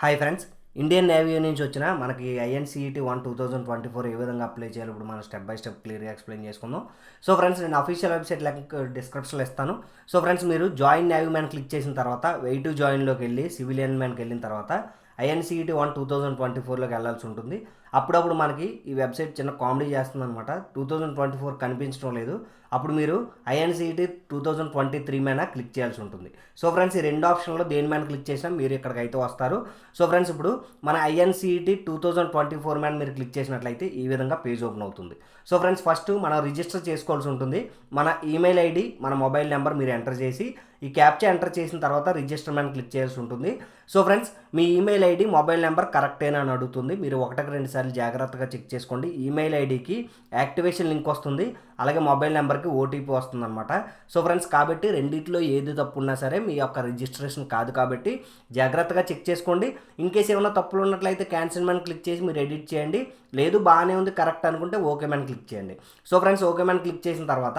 Hi friends Indian navy నుంచి వచ్చిన మనకి INCET one two thousand twenty four ఏ విధంగా అప్లై చేయాలి ఇప్పుడు మనం స్టెప్ బై స్టెప్ క్లియర్గా ఎక్స్ప్లెయిన్ చేసుకుందాం. సో ఫ్రెండ్స్ నేను అఫీషియల్ వెబ్సైట్ లెక్క డిస్క్రిప్షన్లో ఇస్తాను. సో ఫ్రెండ్స్ మీరు జాయిన్ నేవీ మ్యాన్ క్లిక్ చేసిన తర్వాత వెయి టు జాయిన్లోకి వెళ్ళి సివిలియన్ మ్యాన్కి వెళ్ళిన తర్వాత INCET one two thousand twenty ఫోర్లోకి వెళ్ళాల్సి ఉంటుంది. అప్పుడప్పుడు మనకి ఈ వెబ్సైట్ చిన్న కామెడీ చేస్తుంది అనమాట టూ థౌజండ్ ట్వంటీ ఫోర్ కనిపించడం లేదు. అప్పుడు మీరు INCET two thousand twenty three మీద క్లిక్ చేయాల్సి ఉంటుంది. సో ఫ్రెండ్స్ ఈ రెండు ఆప్షన్లో దేని మీద క్లిక్ చేసినా మీరు ఇక్కడికి అయితే వస్తారు. సో ఫ్రెండ్స్ ఇప్పుడు మన INCET two thousand twenty four మీద మీరు క్లిక్ చేసినట్లయితే ఈ విధంగా పేజ్ ఓపెన్ అవుతుంది. సో ఫ్రెండ్స్ ఫస్ట్ మనం రిజిస్టర్ చేసుకోవాల్సి ఉంటుంది. మన ఈమెయిల్ ఐడి మన మొబైల్ నెంబర్ మీరు ఎంటర్ చేసి ఈ క్యాప్చా ఎంటర్ చేసిన తర్వాత రిజిస్టర్ మీద క్లిక్ చేయాల్సి ఉంటుంది. సో ఫ్రెండ్స్ మీ ఈమెయిల్ ఐడి మొబైల్ నెంబర్ కరెక్టేనా అని అడుగుతుంది. మీరు ఒకటికి రెండు సార్లు జాగ్రత్తగా చెక్ చేసుకోండి. ఈమెయిల్ ఐడికి యాక్టివేషన్ లింక్ వస్తుంది. అలాగే మొబైల్ నెంబర్కి ఓటీపీ వస్తుంది అనమాట సో ఫ్రెండ్స్ కాబట్టి రెండిట్లో ఏది తప్పు ఉన్నా సరే మీ యొక్క రిజిస్ట్రేషన్ కాదు కాబట్టి జాగ్రత్తగా చెక్ చేసుకోండి. ఇన్ కేసు ఏమైనా తప్పులు ఉన్నట్లయితే క్యాన్సిల్ మ్యాన్ క్లిక్ చేసి మీరు ఎడిట్ చేయండి. లేదు బాగానే ఉంది కరెక్ట్ అనుకుంటే ఓకే మ్యాన్ క్లిక్ చేయండి. సో ఫ్రెండ్స్ ఓకే మ్యాన్ క్లిక్ చేసిన తర్వాత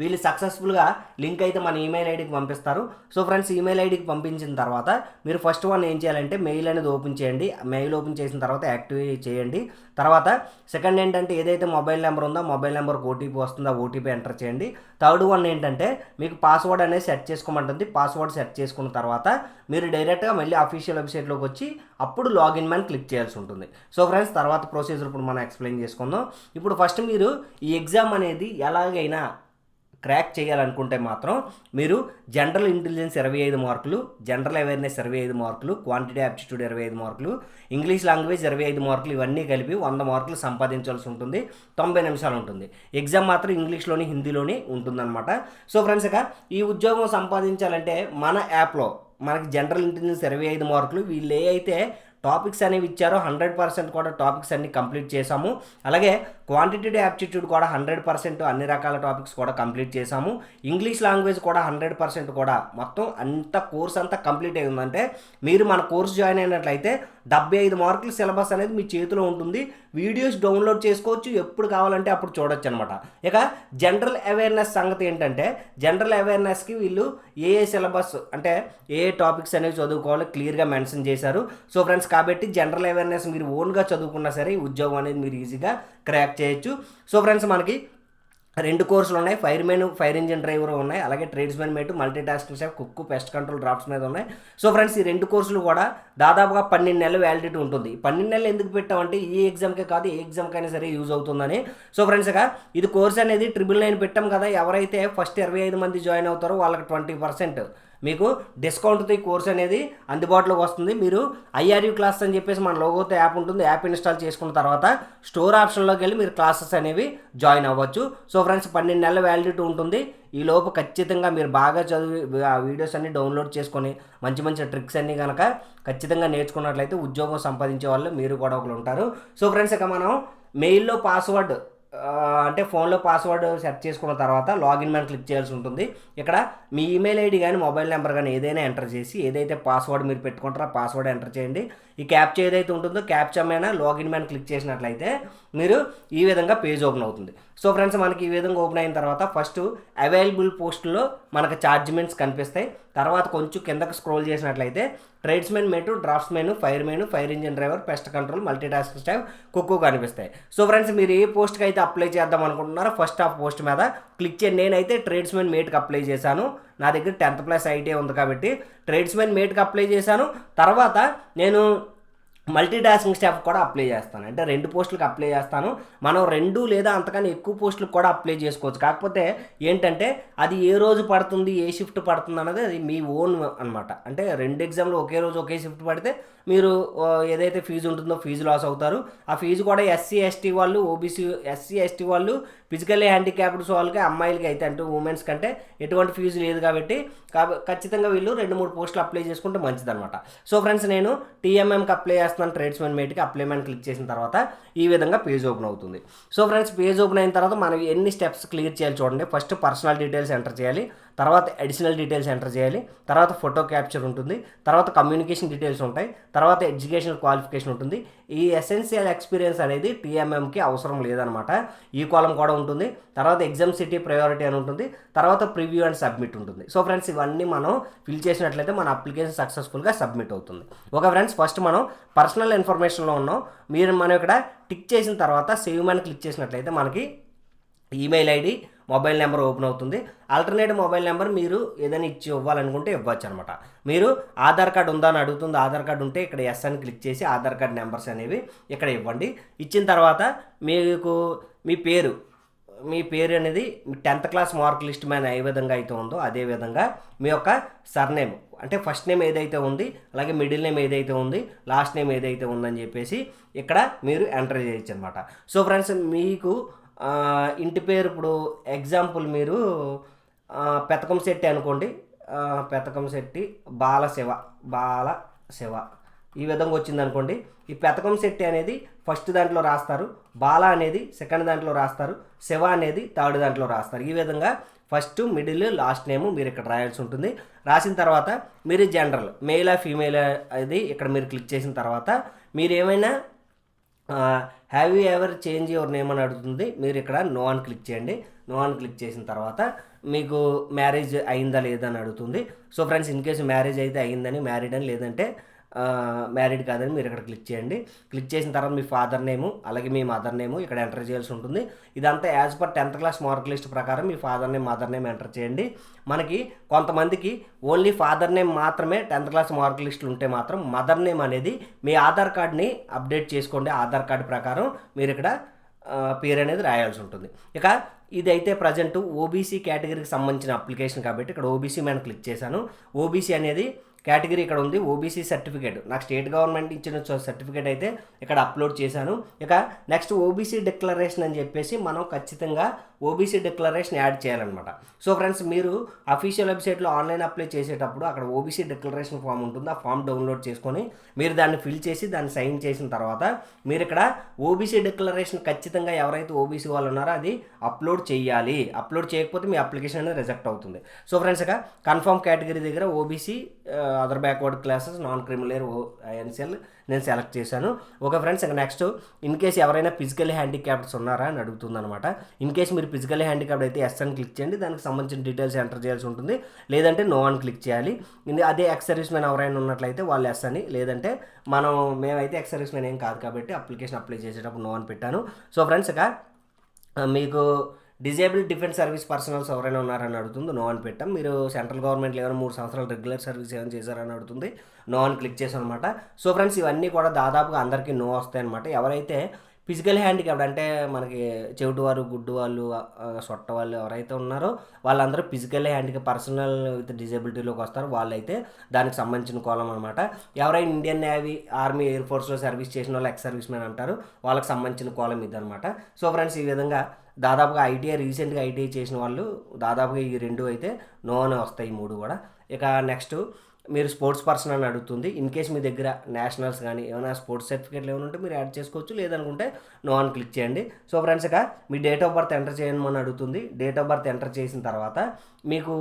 వీళ్ళు సక్సెస్ఫుల్గా లింక్ అయితే మన ఈమెయిల్ ఐడికి పంపిస్తారు. సో ఫ్రెండ్స్ ఈమెయిల్ ఐడికి పంపించిన తర్వాత మీరు ఫస్ట్ వన్ ఏం చేయాలంటే మెయిల్ అనేది ఓపెన్ చేయండి. మెయిల్ ఓపెన్ చేసిన తర్వాత యాక్టివేట్ చేయండి. తర్వాత సెకండ్ ఏంటంటే ఏదైతే మొబైల్ నెంబర్ ఉందో మొబైల్ నెంబర్కి ఓటీపీ వస్తుందో ఓటీపీ ఎంటర్ చేయండి. థర్డ్ వన్ ఏంటంటే మీకు పాస్వర్డ్ అనేది సెట్ చేసుకోమంటుంది. పాస్వర్డ్ సెట్ చేసుకున్న తర్వాత మీరు డైరెక్ట్గా మళ్ళీ అఫీషియల్ వెబ్సైట్లోకి వచ్చి అప్పుడు లాగిన్ మ్యాన్ క్లిక్ చేయాల్సి ఉంటుంది. సో ఫ్రెండ్స్ తర్వాత ప్రొసీజర్ ఇప్పుడు మనం ఎక్స్ప్లెయిన్ చేసుకుందాం. ఇప్పుడు ఫస్ట్ మీరు ఈ ఎగ్జామ్ అనేది ఎలాగైనా క్రాక్ చేయాలనుకుంటే మాత్రం మీరు జనరల్ ఇంటెలిజెన్స్ ఇరవై ఐదు మార్కులు జనరల్ అవేర్నెస్ ఇరవై ఐదు మార్కులు క్వాంటిటీ ఆప్టిట్యూడ్ ఇరవై ఐదు మార్కులు ఇంగ్లీష్ లాంగ్వేజ్ ఇరవై ఐదు మార్కులు ఇవన్నీ కలిపి వంద మార్కులు సంపాదించాల్సి ఉంటుంది. తొంభై నిమిషాలు ఉంటుంది. ఎగ్జామ్ మాత్రం ఇంగ్లీష్లోని హిందీలోని ఉంటుందన్నమాట. సో ఫ్రెండ్స్ ఇక ఈ ఉద్యోగం సంపాదించాలంటే మన యాప్లో మనకి జనరల్ ఇంటెలిజెన్స్ ఇరవై ఐదు మార్కులు వీళ్ళు ఏ అయితే టాపిక్స్ అనేవి ఇచ్చారో హండ్రెడ్ పర్సెంట్ కూడా టాపిక్స్ అన్ని కంప్లీట్ చేసాము అలాగే క్వాంటిటేటివ్ యాప్టిట్యూడ్ కూడా హండ్రెడ్ పర్సెంట్ అన్ని రకాల టాపిక్స్ కూడా కంప్లీట్ చేసాము ఇంగ్లీష్ లాంగ్వేజ్ కూడా హండ్రెడ్ పర్సెంట్ కూడా మొత్తం అంత కోర్స్ అంతా కంప్లీట్ అయిందంటే మీరు మన కోర్స్ జాయిన్ అయినట్లయితే డెబ్బై ఐదు మార్కుల సిలబస్ అనేది మీ చేతిలో ఉంటుంది. వీడియోస్ డౌన్లోడ్ చేసుకోవచ్చు. ఎప్పుడు కావాలంటే అప్పుడు చూడొచ్చు అనమాట ఇక జనరల్ అవేర్నెస్ సంగతి ఏంటంటే జనరల్ అవేర్నెస్కి వీళ్ళు ఏ ఏ సిలబస్ అంటే ఏ ఏ టాపిక్స్ అనేవి చదువుకోవాలో క్లియర్గా మెన్షన్ చేశారు. సో ఫ్రెండ్స్ కాబట్టి జనరల్ అవేర్నెస్ మీరు ఓన్గా చదువుకున్నా సరే ఈ ఉద్యోగం అనేది మీరు ఈజీగా క్రాక్ చేయొచ్చు. సో ఫ్రెండ్స్ మనకి రెండు కోర్సులు ఉన్నాయి. Firemen fire engine driver ఉన్నాయి. అలాగే tradesmen mate multi tasking staff cook pest control drafts మీద ఉన్నాయి. సో ఫ్రెండ్స్ ఈ రెండు కోర్సులు కూడా దాదాపుగా పన్నెండు నెలలు వ్యాలిడిటీ ఉంటుంది. పన్నెండు నెలలు ఎందుకు పెట్టామంటే ఈ ఎగ్జామ్కే కాదు ఏ ఎగ్జామ్కైనా సరే యూజ్ అవుతుందని. సో ఫ్రెండ్స్ ఇక ఇది కోర్స్ అనేది ట్రిపుల్ నైన్ పెట్టాం కదా ఎవరైతే ఫస్ట్ ఇరవై ఐదు మంది జాయిన్ అవుతారో వాళ్ళకి ట్వంటీ పర్సెంట్. మీకు డిస్కౌంట్తో ఈ కోర్స్ అనేది అందుబాటులోకి వస్తుంది. మీరు ఐఆర్యూ క్లాస్ అని చెప్పేసి మన లోగోతో యాప్ ఉంటుంది. యాప్ ఇన్స్టాల్ చేసుకున్న తర్వాత స్టోర్ ఆప్షన్లోకి వెళ్ళి మీరు క్లాసెస్ అనేవి జాయిన్ అవ్వచ్చు. సో ఫ్రెండ్స్ పన్నెండు నెలల వ్యాలిడిటీ ఉంటుంది. ఈ లోపు ఖచ్చితంగా మీరు బాగా చదివి ఆ వీడియోస్ అన్ని డౌన్లోడ్ చేసుకొని మంచి మంచి ట్రిక్స్ అన్ని కనుక ఖచ్చితంగా నేర్చుకున్నట్లయితే ఉద్యోగం సంపాదించే వాళ్ళు మీరు కూడా ఒకరు ఉంటారు. సో ఫ్రెండ్స్ ఇక మనం మెయిల్లో పాస్వర్డ్ అంటే ఫోన్లో పాస్వర్డ్ సెట్ చేసుకున్న తర్వాత లాగిన్ మీద క్లిక్ చేయాల్సి ఉంటుంది. ఇక్కడ మీ ఈమెయిల్ ఐడి కానీ మొబైల్ నెంబర్ కానీ ఏదైనా ఎంటర్ చేసి ఏదైతే పాస్వర్డ్ మీరు పెట్టుకుంటారో ఆ పాస్వర్డ్ ఎంటర్ చేయండి. ఈ క్యాప్చా ఏదైతే ఉంటుందో క్యాప్చా మీద లాగిన్ మీద క్లిక్ చేసినట్లయితే మీరు ఈ విధంగా పేజ్ ఓపెన్ అవుతుంది. సో ఫ్రెండ్స్ మనకి ఈ విధంగా ఓపెన్ అయిన తర్వాత ఫస్ట్ అవైలబుల్ పోస్టుల్లో మనకు చార్జ్మెంట్స్ కనిపిస్తాయి. తర్వాత కొంచెం కిందకు స్క్రోల్ చేసినట్లయితే tradesmen mate draftsmen firemen fire engine driver pest control multi task staff cook కనిపిస్తాయి. సో ఫ్రెండ్స్ మీరు ఏ పోస్ట్కి అయితే అప్లై చేద్దాం అనుకుంటున్నారో ఫస్ట్ ఆఫ్ పోస్ట్ మీద క్లిక్ చేయండి. నేనైతే ట్రేడ్స్మెన్ మేట్కి అప్లై చేశాను. నా దగ్గర టెన్త్ ప్లస్ ఐటీ ఉంది కాబట్టి ట్రేడ్స్మెన్ మేట్కి అప్లై చేశాను. తర్వాత నేను మల్టీ టాస్కింగ్ స్టాఫ్ కూడా అప్లై చేస్తాను. అంటే రెండు పోస్టులకు అప్లై చేస్తాను. మనం రెండు లేదా అంతకన్నా ఎక్కువ పోస్టులకు కూడా అప్లై చేసుకోవచ్చు. కాకపోతే ఏంటంటే అది ఏ రోజు పడుతుంది ఏ షిఫ్ట్ పడుతుంది అన్నది అది మీ ఓన్ అనమాట అంటే రెండు ఎగ్జామ్లు ఒకే రోజు ఒకే షిఫ్ట్ పడితే మీరు ఏదైతే ఫీజు ఉంటుందో ఫీజు లాస్ అవుతారు. ఆ ఫీజు కూడా ఎస్సీ ఎస్టీ వాళ్ళు ఓబీసీ ఎస్సీ ఎస్టీ వాళ్ళు ఫిజికల్లీ హ్యాండిక్యాప్డ్స్ వాళ్ళకి అమ్మాయిలకి అయితే అంటే ఉమెన్స్ కంటే ఎటువంటి ఫీజు లేదు కాబట్టి ఖచ్చితంగా వీళ్ళు రెండు మూడు పోస్టులు అప్లై చేసుకుంటే మంచిదన్నమాట. సో ఫ్రెండ్స్ నేను టీఎంఎంకి అప్లై చేస్తాను. చేస్తున్నాను ట్రేడ్స్మెన్ మేట్కి అప్లైమెంట్ క్లిక్ చేసిన తర్వాత ఈ విధంగా పేజ్ ఓపెన్ అవుతుంది. సో ఫ్రెండ్స్ పేజ్ ఓపెన్ అయిన తర్వాత మనం ఎన్ని స్టెప్స్ క్లియర్ చేయాలి చూడండి. ఫస్ట్ పర్సనల్ డీటెయిల్స్ ఎంటర్ చేయాలి. తర్వాత అడిషనల్ డీటెయిల్స్ ఎంటర్ చేయాలి. తర్వాత ఫోటో క్యాప్చర్ ఉంటుంది. తర్వాత కమ్యూనికేషన్ డీటెయిల్స్ ఉంటాయి. తర్వాత ఎడ్యుకేషనల్ క్వాలిఫికేషన్ ఉంటుంది. ఈ ఎసెన్షియల్ ఎక్స్పీరియన్స్ అనేది టీఎంఎంకి అవసరం లేదనమాట ఈ కాలం కూడా ఉంటుంది. తర్వాత ఎగ్జామ్ సిటీ ప్రయారిటీ అని ఉంటుంది. తర్వాత ప్రివ్యూ అండ్ సబ్మిట్ ఉంటుంది. సో ఫ్రెండ్స్ ఇవన్నీ మనం ఫిల్ చేసినట్లయితే మన అప్లికేషన్ సక్సెస్ఫుల్గా సబ్మిట్ అవుతుంది. ఓకే ఫ్రెండ్స్ ఫస్ట్ మనం పర్సనల్ ఇన్ఫర్మేషన్లో ఉన్నాం. మీరు మనం ఇక్కడ టిక్ చేసిన తర్వాత సేవ్ మ్యాన్ క్లిక్ చేసినట్లయితే మనకి email ID mobile number open అవుతుంది. ఆల్టర్నేట్ మొబైల్ నెంబర్ మీరు ఏదైనా ఇచ్చి ఇవ్వాలనుకుంటే ఇవ్వచ్చు అనమాట మీరు ఆధార్ కార్డు ఉందా అని అడుగుతుంది. ఆధార్ కార్డు ఉంటే ఇక్కడ ఎస్ అని క్లిక్ చేసి ఆధార్ కార్డ్ నెంబర్స్ అనేవి ఇక్కడ ఇవ్వండి. ఇచ్చిన తర్వాత మీకు మీ పేరు మీ పేరు అనేది టెన్త్ క్లాస్ మార్క్ లిస్ట్ మీద ఏ విధంగా అయితే ఉందో అదే విధంగా మీ యొక్క సర్నేమ్ అంటే ఫస్ట్ నేమ్ ఏదైతే ఉంది అలాగే మిడిల్ నేమ్ ఏదైతే ఉంది లాస్ట్ నేమ్ ఏదైతే ఉందని చెప్పేసి ఇక్కడ మీరు ఎంటర్ చేయొచ్చు అనమాట సో ఫ్రెండ్స్ మీకు ఇంటి పేరు ఇప్పుడు ఎగ్జాంపుల్ మీరు పెతకం శెట్టి అనుకోండి. పెతకం శెట్టి బాలశివ బాల శివ. ఈ విధంగా వచ్చింది అనుకోండి. ఈ పెతకం శెట్టి అనేది ఫస్ట్ దాంట్లో రాస్తారు. బాల అనేది సెకండ్ దాంట్లో రాస్తారు. శివ అనేది థర్డ్ దాంట్లో రాస్తారు. ఈ విధంగా ఫస్ట్ మిడిల్ లాస్ట్ నేమ్ మీరు ఇక్కడ రాయాల్సి ఉంటుంది. రాసిన తర్వాత మీరు జనరల్ మెయిల్ ఫీమేల్ అది ఇక్కడ మీరు క్లిక్ చేసిన తర్వాత మీరు ఏమైనా have you ever change your name అని అడుగుతుంది. మీరు ఇక్కడ నో అని క్లిక్ చేయండి. నో అని క్లిక్ చేసిన తర్వాత మీకు మ్యారేజ్ అయిందా లేదా అని అడుగుతుంది. So friends in case marriage అయితే అయిందని మ్యారీడ్ అని లేదంటే మ్యారీడ్ కాదని మీరు ఇక్కడ క్లిక్ చేయండి. క్లిక్ చేసిన తర్వాత మీ ఫాదర్ నేము అలాగే మీ మదర్ నేము ఇక్కడ ఎంటర్ చేయాల్సి ఉంటుంది. ఇదంతా as per tenth class mark list ప్రకారం మీ father name mother name enter చేయండి. మనకి కొంతమందికి ఓన్లీ ఫాదర్ నేమ్ మాత్రమే టెన్త్ క్లాస్ మార్క్ లిస్టులు ఉంటే మాత్రం మదర్ నేమ్ అనేది మీ ఆధార్ కార్డ్ని అప్డేట్ చేసుకోండి ఆధార్ కార్డు ప్రకారం మీరు ఇక్కడ పేరు అనేది రాయాల్సి ఉంటుంది. ఇక ఇదైతే ప్రజెంట్ ఓబీసీ కేటగిరీకి సంబంధించిన అప్లికేషన్ కాబట్టి ఇక్కడ ఓబీసీ మీద క్లిక్ చేశాను. ఓబీసీ అనేది కేటగిరీ ఇక్కడ ఉంది ఓబీసీ సర్టిఫికేట్ నాకు స్టేట్ గవర్నమెంట్ ఇచ్చిన సర్టిఫికేట్ అయితే ఇక్కడ అప్లోడ్ చేశాను. ఇక నెక్స్ట్ ఓబీసీ డిక్లరేషన్ అని చెప్పేసి మనం ఖచ్చితంగా ఓబీసీ డిక్లరేషన్ యాడ్ చేయాలన్నమాట. సో ఫ్రెండ్స్ మీరు అఫీషియల్ వెబ్సైట్లో ఆన్లైన్ అప్లై చేసేటప్పుడు అక్కడ ఓబీసీ డిక్లరేషన్ ఫామ్ ఉంటుంది ఆ ఫామ్ డౌన్లోడ్ చేసుకొని మీరు దాన్ని ఫిల్ చేసి దాన్ని సైన్ చేసిన తర్వాత మీరు ఇక్కడ ఓబీసీ డిక్లరేషన్ ఖచ్చితంగా ఎవరైతే ఓబీసీ వాళ్ళు ఉన్నారో అది అప్లోడ్ చేయాలి. అప్లోడ్ చేయకపోతే మీ అప్లికేషన్ అనేది రిజెక్ట్ అవుతుంది. సో ఫ్రెండ్స్ ఇక కన్ఫర్మ్ కేటగిరీ దగ్గర OBC other backward classes non criminal NCL నేను సెలెక్ట్ చేశాను. ఓకే ఫ్రెండ్స్ ఇంకా నెక్స్ట్ ఇన్ కేస్ ఎవరైనా ఫిజికల్ హ్యాండిక్యాప్డ్స్ ఉన్నారా అని అడుగుతుంది అనమాట ఇన్ కేస్ మీరు ఫిజికల్ హ్యాండిక్యాప్డ్ అయితే ఎస్ అని క్లిక్ చేయండి. దానికి సంబంధించిన డీటెయిల్స్ ఎంటర్ చేయాల్సి ఉంటుంది. లేదంటే నో అని క్లిక్ చేయాలి. అదే ఎక్స్ సర్వీస్ మ్యాన్ ఎవరైనా ఉన్నట్లయితే వాళ్ళు ఎస్ అని లేదంటే మనం మేమైతే ఎక్స్ సర్వీస్ మ్యాన్ ఏం కాదు కాబట్టి అప్లికేషన్ అప్లై చేసేటప్పుడు నో అని పెట్టాను. సో ఫ్రెండ్స్ ఇక మీకు డిజేబుల్ డిఫెన్స్ సర్వీస్ పర్సనల్స్ ఎవరైనా ఉన్నారని అడుగుతుంది నో అని పెట్టాం. మీరు సెంట్రల్ గవర్నమెంట్లో ఏమైనా మూడు సంవత్సరాలు రెగ్యులర్ సర్వీస్ ఏమైనా చేశారని అడుగుతుంది నో అని క్లిక్ చేసాం అనమాట సో ఫ్రెండ్స్ ఇవన్నీ కూడా దాదాపుగా అందరికీ నో వస్తాయి అనమాట ఎవరైతే ఫిజికల్ హ్యాండిక్యాప్డ్ అంటే మనకి చెవిటి వారు గుడ్డు వాళ్ళు సొట్ట వాళ్ళు ఎవరైతే ఉన్నారో వాళ్ళందరూ ఫిజికల్ హ్యాండిక్యాప్ పర్సనల్ విత్ డిజబిలిటీలోకి వస్తారు. వాళ్ళైతే దానికి సంబంధించిన కోలం అనమాట ఎవరైనా ఇండియన్ నేవీ ఆర్మీ ఎయిర్ ఫోర్స్లో సర్వీస్ చేసిన వాళ్ళు ఎక్స్ సర్వీస్ మ్యాన్ అంటారు. వాళ్ళకి సంబంధించిన కోలం ఇది అనమాట సో ఫ్రెండ్స్ ఈ విధంగా దాదాపుగా ఐటీఐ రీసెంట్గా ఐటీఐ చేసిన వాళ్ళు దాదాపుగా ఈ రెండు అయితే నో అని వస్తాయి ఈ మూడు కూడా. ఇక నెక్స్ట్ మీరు స్పోర్ట్స్ పర్సన్ అని అడుగుతుంది. ఇన్ కేస్ మీ దగ్గర నేషనల్స్ కానీ ఏమైనా స్పోర్ట్స్ సర్టిఫికేట్లు ఏమైనా ఉంటే మీరు యాడ్ చేసుకోవచ్చు. లేదనుకుంటే నో అని క్లిక్ చేయండి. సో ఫ్రెండ్స్ ఇక మీ డేట్ ఆఫ్ బర్త్ ఎంటర్ చేయమని అడుగుతుంది. డేట్ ఆఫ్ బర్త్ ఎంటర్ చేసిన తర్వాత మీకు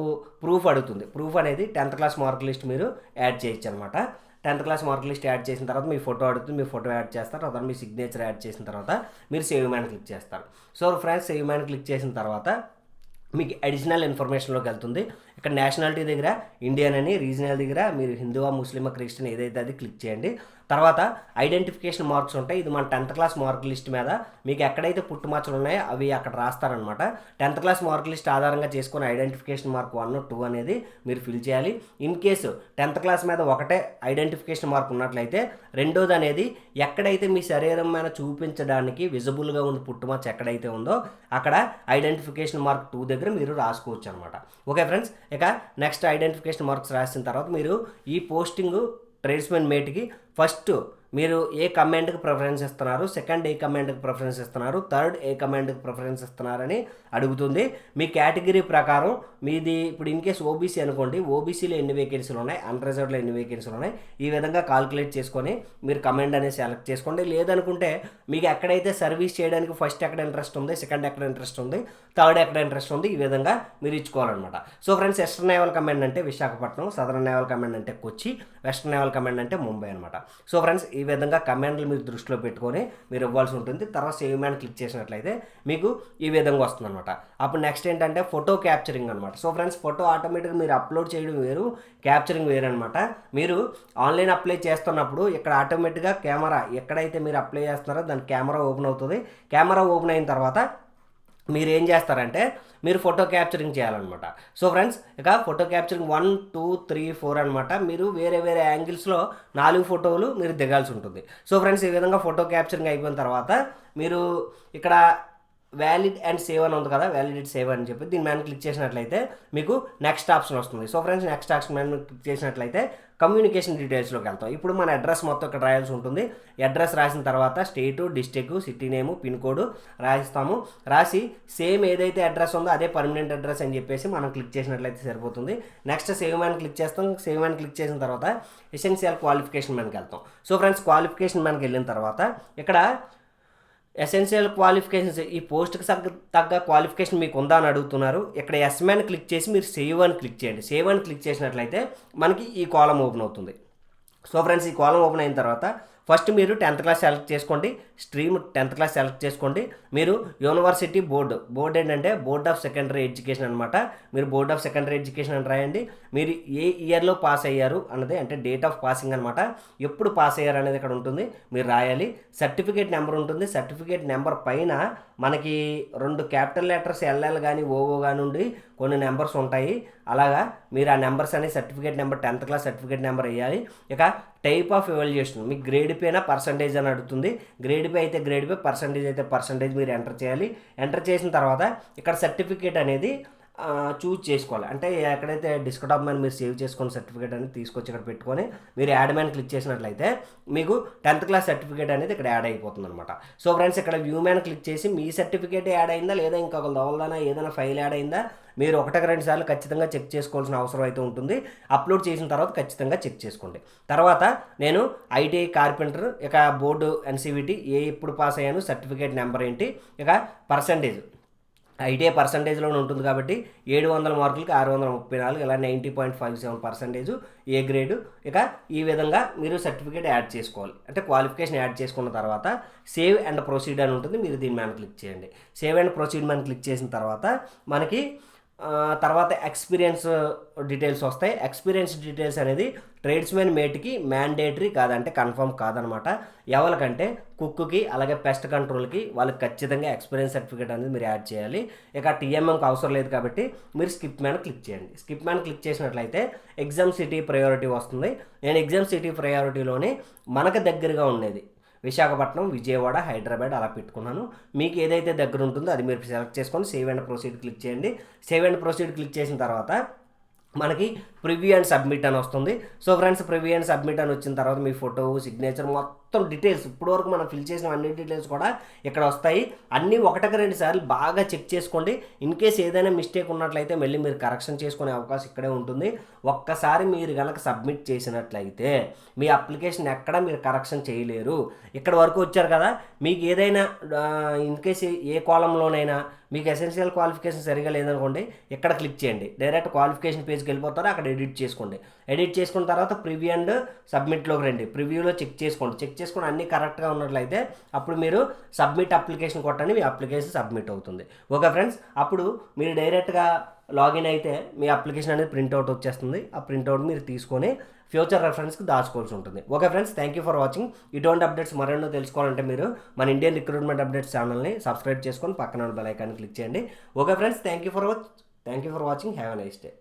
ప్రూఫ్ అడుగుతుంది. ప్రూఫ్ అనేది టెన్త్ క్లాస్ మార్క్ లిస్ట్ మీరు యాడ్ చేయొచ్చు అనమాట tenth class mark list add చేసిన తర్వాత మీ ఫోటో అడుగుతుంది మీ ఫోటో యాడ్ చేస్తారు తర్వాత మీ సిగ్నేచర్ యాడ్ చేసిన తర్వాత మీరు సేవ్ మ్యాన్ క్లిక్ చేస్తారు. సో ఫ్రెండ్స్ సేవ్ మ్యాన్ క్లిక్ చేసిన తర్వాత మీకు అడిషనల్ ఇన్ఫర్మేషన్లోకి వెళ్తుంది. ఇక్కడ నేషనాలిటీ దగ్గర ఇండియన్ అని రీజనల్ దగ్గర మీరు హిందువా ముస్లిమా క్రిస్టియన్ ఏదైతే అది క్లిక్ చేయండి. తర్వాత ఐడెంటిఫికేషన్ మార్క్స్ ఉంటాయి. ఇది మన టెన్త్ క్లాస్ మార్క్ లిస్ట్ మీద మీకు ఎక్కడైతే పుట్టుమచ్చలు ఉన్నాయో అవి అక్కడ రాస్తారనమాట టెన్త్ క్లాస్ మార్క్ లిస్ట్ ఆధారంగా చేసుకుని ఐడెంటిఫికేషన్ మార్క్ వన్ టూ అనేది మీరు ఫిల్ చేయాలి. ఇన్ కేసు టెన్త్ క్లాస్ మీద ఒకటే ఐడెంటిఫికేషన్ మార్క్ ఉన్నట్లయితే రెండోది అనేది ఎక్కడైతే మీ శరీరం మీద చూపించడానికి విజిబుల్గా ఉంది పుట్టుమచ్చ ఎక్కడైతే ఉందో అక్కడ ఐడెంటిఫికేషన్ మార్క్ టూ దగ్గర మీరు రాసుకోవచ్చు అనమాట ఓకే ఫ్రెండ్స్ ఇక నెక్స్ట్ ఐడెంటిఫికేషన్ మార్క్స్ రాసిన తర్వాత మీరు ఈ పోస్టింగ్ ట్రేడ్స్మెన్ మేట్కి ఫస్ట్ మీరు ఏ కమాండ్కి ప్రిఫరెన్స్ ఇస్తున్నారు సెకండ్ ఏ కమాండ్కి ప్రిఫరెన్స్ ఇస్తున్నారు థర్డ్ ఏ కమాండ్కి ప్రిఫరెన్స్ ఇస్తున్నారని అడుగుతుంది. మీ కేటగిరీ ప్రకారం మీది ఇప్పుడు ఇన్ కేస్ ఓబీసీ అనుకోండి ఓబీసీలో ఎన్ని వేకెన్సీలు ఉన్నాయి? అన్రిజర్వ్డ్లో ఎన్ని వేకెన్సీలు ఉన్నాయి? ఈ విధంగా కాల్కులేట్ చేసుకొని మీరు కమాండ్ అనేది సెలెక్ట్ చేసుకోండి. లేదనుకుంటే మీకు ఎక్కడైతే సర్వీస్ చేయడానికి ఫస్ట్ ఎక్కడ ఇంట్రెస్ట్ ఉంది సెకండ్ ఎక్కడ ఇంట్రెస్ట్ ఉంది థర్డ్ ఎక్కడ ఇంట్రెస్ట్ ఉంది ఈ విధంగా మీరు ఇచ్చుకోవాలన్నమాట. So friends western naval command అంటే విశాఖపట్నం సదరన్ నేవల్ కమాండ్ అంటే కొచ్చి వెస్టర్న్ నేవల్ కమాండ్ అంటే ముంబై అనమాట సో ఫ్రెండ్స్ ఈ విధంగా కమాండ్లు మీరు దృష్టిలో పెట్టుకొని మీరు ఇవ్వాల్సి ఉంటుంది. తర్వాత సేవ్ మ్యాన్ క్లిక్ చేసినట్లయితే మీకు ఈ విధంగా వస్తుంది అనమాట అప్పుడు నెక్స్ట్ ఏంటంటే ఫోటో క్యాప్చరింగ్ అనమాట సో ఫ్రెండ్స్ ఫోటో ఆటోమేటిక్గా మీరు అప్లోడ్ చేయడం వేరు క్యాప్చరింగ్ వేరు అనమాట మీరు ఆన్లైన్ అప్లై చేస్తున్నప్పుడు ఇక్కడ ఆటోమేటిక్గా కెమెరా ఎక్కడైతే మీరు అప్లై చేస్తున్నారో దాని కెమెరా ఓపెన్ అవుతుంది. కెమెరా ఓపెన్ అయిన తర్వాత మీరు ఏం చేస్తారంటే మీరు ఫోటో క్యాప్చరింగ్ చేయాలన్నమాట. సో ఫ్రెండ్స్ ఇక photo capturing one two three four అనమాట మీరు వేరే వేరే యాంగిల్స్లో నాలుగు ఫోటోలు మీరు దిగాల్సి ఉంటుంది. సో ఫ్రెండ్స్ ఈ విధంగా ఫోటో క్యాప్చరింగ్ అయిపోయిన తర్వాత మీరు ఇక్కడ వ్యాలిడ్ అండ్ సేవ్ అని ఉంది కదా వ్యాలిడ్ సేవ్ అని చెప్పి దీని మీద క్లిక్ చేసినట్లయితే మీకు నెక్స్ట్ ఆప్షన్ వస్తుంది. సో ఫ్రెండ్స్ నెక్స్ట్ ఆప్షన్ మీద క్లిక్ చేసినట్లయితే కమ్యూనికేషన్ డీటెయిల్స్లోకి వెళ్తాం. ఇప్పుడు మన అడ్రస్ మొత్తం ఇక్కడ రాయాల్సి ఉంటుంది. అడ్రస్ రాసిన తర్వాత state district city name pin code రాయిస్తాము. రాసి సేమ్ ఏదైతే అడ్రస్ ఉందో అదే పర్మనెంట్ అడ్రస్ అని చెప్పేసి మనం క్లిక్ చేసినట్లయితే సరిపోతుంది. నెక్స్ట్ సేవ్ మ్యాన్ క్లిక్ చేస్తాం. సేవ్ మ్యాన్ క్లిక్ చేసిన తర్వాత ఎసెన్షియల్ క్వాలిఫికేషన్ మనకి వెళ్తాం. సో ఫ్రెండ్స్ క్వాలిఫికేషన్ మనకి వెళ్ళిన తర్వాత ఇక్కడ ఎసెన్షియల్ క్వాలిఫికేషన్స్ ఈ పోస్ట్కి తగ్గ తగ్గ క్వాలిఫికేషన్ మీకు ఉందా అని అడుగుతున్నారు. ఇక్కడ ఎస్ మ్యాన్ క్లిక్ చేసి మీరు సేవ్ అని క్లిక్ చేయండి. సేవ్ అని క్లిక్ చేసినట్లయితే మనకి ఈ కాలం ఓపెన్ అవుతుంది. సో ఫ్రెండ్స్ ఈ కాలం ఓపెన్ అయిన తర్వాత ఫస్ట్ మీరు టెన్త్ క్లాస్ సెలెక్ట్ చేసుకోండి స్ట్రీమ్ టెన్త్ క్లాస్ సెలెక్ట్ చేసుకోండి. మీరు యూనివర్సిటీ బోర్డు బోర్డు ఏంటంటే బోర్డ్ ఆఫ్ సెకండరీ ఎడ్యుకేషన్ అనమాట మీరు బోర్డ్ ఆఫ్ సెకండరీ ఎడ్యుకేషన్ అని రాయండి. మీరు ఏ ఇయర్లో పాస్ అయ్యారు అన్నది అంటే డేట్ ఆఫ్ పాసింగ్ అనమాట ఎప్పుడు పాస్ అయ్యారు అనేది ఇక్కడ ఉంటుంది. మీరు రాయాలి. సర్టిఫికేట్ నెంబర్ ఉంటుంది. సర్టిఫికేట్ నెంబర్ పైన మనకి రెండు క్యాపిటల్ లెటర్స్ ఎల్ఎల్ కానీ ఓఓ కానీ ఉండి కొన్ని నెంబర్స్ ఉంటాయి. అలాగా మీరు ఆ నెంబర్స్ అనే certificate number tenth class certificate number వేయాలి. ఇక టైప్ ఆఫ్ ఎవాల్యుయేషన్ మీకు గ్రేడ్ పైన పర్సంటేజ్ అని అడుగుతుంది. గ్రేడ్ పై అయితే గ్రేడ్ పై పర్సంటేజ్ అయితే పర్సంటేజ్ మీరు ఎంటర్ చేయాలి. ఎంటర్ చేసిన తర్వాత ఇక్కడ సర్టిఫికేట్ అనేది చూజ్ చేసుకోవాలి. అంటే ఎక్కడైతే డిస్కటాప్ మ్యాన్ మీరు సేవ్ చేసుకున్న సర్టిఫికేట్ అనేది తీసుకొచ్చి ఇక్కడ పెట్టుకొని మీరు యాడ్ మ్యాన్ క్లిక్ చేసినట్లయితే మీకు టెన్త్ క్లాస్ సర్టిఫికేట్ అనేది ఇక్కడ యాడ్ అయిపోతుంది అనమాట సో ఫ్రెండ్స్ ఇక్కడ వ్యూ మ్యాన్ క్లిక్ చేసి మీ సర్టిఫికేట్ యాడ్ అయిందా లేదా ఇంకొక దోవలదైనా ఏదైనా ఫైల్ యాడ్ అయిందా మీరు ఒకటికి రెండు సార్లు ఖచ్చితంగా చెక్ చేసుకోవాల్సిన అవసరం అయితే ఉంటుంది. అప్లోడ్ చేసిన తర్వాత ఖచ్చితంగా చెక్ చేసుకోండి. తర్వాత నేను ఐటీఐ కార్పెంటర్ ఇక బోర్డు ఎన్సీవిటీ ఏ ఎప్పుడు పాస్ అయ్యాను సర్టిఫికేట్ నెంబర్ ఏంటి ఇక పర్సంటేజ్ ఐటీఐ పర్సంటేజ్లోనే ఉంటుంది కాబట్టి ఏడు వందల మార్కులకి ఆరు వందల ముప్పై నాలుగు ఇలా ninety point five seven percentage A grade ఇక ఈ విధంగా మీరు సర్టిఫికేట్ యాడ్ చేసుకోవాలి. అంటే క్వాలిఫికేషన్ యాడ్ చేసుకున్న తర్వాత సేవ్ అండ్ ప్రొసీడ్ అని ఉంటుంది. మీరు దీని మీద క్లిక్ చేయండి. సేవ్ అండ్ ప్రొసీడ్ మీద క్లిక్ చేసిన తర్వాత మనకి తర్వాత ఎక్స్పీరియన్స్ డీటెయిల్స్ వస్తాయి. ఎక్స్పీరియన్స్ డీటెయిల్స్ అనేది ట్రేడ్స్మెన్ మేట్కి మ్యాండేటరీ కాదంటే కన్ఫర్మ్ కాదనమాట. ఎవరికంటే? కుక్కి అలాగే పెస్ట్ కంట్రోల్కి వాళ్ళకి ఖచ్చితంగా ఎక్స్పీరియన్స్ సర్టిఫికేట్ అనేది మీరు యాడ్ చేయాలి. ఇక టీఎంఎంకి అవసరం లేదు కాబట్టి మీరు స్కిప్ మ్యాన్ క్లిక్ చేయండి. స్కిప్ మ్యాన్ క్లిక్ చేసినట్లయితే ఎగ్జామ్ సిటీ ప్రయారిటీ వస్తుంది. నేను ఎగ్జామ్ సిటీ ప్రయారిటీలోని మనకు దగ్గరగా ఉండేది. విశాఖపట్నం విజయవాడ హైదరాబాద్ అలా పెట్టుకున్నాను. మీకు ఏదైతే దగ్గర ఉంటుందో అది మీరు సెలెక్ట్ చేసుకొని సేవ్ అండ్ ప్రొసీడ్ క్లిక్ చేయండి. సేవ్ అండ్ ప్రొసీడ్ క్లిక్ చేసిన తర్వాత మనకి ప్రివ్యూ అండ్ సబ్మిట్ అని వస్తుంది. So friends preview and submit అని వచ్చిన తర్వాత మీ ఫోటో సిగ్నేచర్ మొత్తం మొత్తం డీటెయిల్స్ ఇప్పుడు వరకు మనం ఫిల్ చేసిన అన్ని డీటెయిల్స్ కూడా ఇక్కడ వస్తాయి. అన్నీ ఒకటికి రెండు సార్లు బాగా చెక్ చేసుకోండి. ఇన్ కేస్ ఏదైనా మిస్టేక్ ఉన్నట్లయితే మళ్ళీ మీరు కరెక్షన్ చేసుకునే అవకాశం ఇక్కడే ఉంటుంది. ఒక్కసారి మీరు కనుక సబ్మిట్ చేసినట్లయితే మీ అప్లికేషన్ ఎక్కడ మీరు కరెక్షన్ చేయలేరు. ఇక్కడ వరకు వచ్చారు కదా మీకు ఏదైనా ఇన్ కేస్ ఏ కాలంలోనైనా మీకు ఎసెన్షియల్ క్వాలిఫికేషన్ సరిగా లేదనుకోండి ఇక్కడ క్లిక్ చేయండి. డైరెక్ట్ క్వాలిఫికేషన్ పేజ్కి వెళ్ళిపోతారు అక్కడ ఎడిట్ చేసుకోండి. ఎడిట్ చేసుకున్న తర్వాత ప్రివ్యూ అండ్ సబ్మిట్లోకి రండి. ప్రివ్యూలో చెక్ చేసుకోండి. చెక్ చేసుకుని అన్నీ కరెక్ట్గా ఉన్నట్లయితే అప్పుడు మీరు సబ్మిట్ అప్లికేషన్ కొట్టండి మీ అప్లికేషన్ సబ్మిట్ అవుతుంది. ఓకే ఫ్రెండ్స్ అప్పుడు మీరు డైరెక్ట్గా లాగిన్ అయితే మీ అప్లికేషన్ అనేది ప్రింట్అవుట్ వచ్చేస్తుంది. ఆ ప్రింట్అవుట్ మీరు తీసుకొని ఫ్యూచర్ రెఫరెన్స్కి దాచుకోవాల్సి ఉంటుంది. Okay friends thank you for watching ఇటువంటి అప్డేట్స్ మరెన్నో తెలుసుకోవాలంటే మీరు మన ఇండియన్ రిక్రూట్మెంట్ అప్డేట్స్ ఛానల్ని సబ్స్క్రైబ్ చేసుకొని పక్కన బెల్ ఐకాన్ క్లిక్ చేయండి. Okay friends thank you for watch thank you for watching have a nice day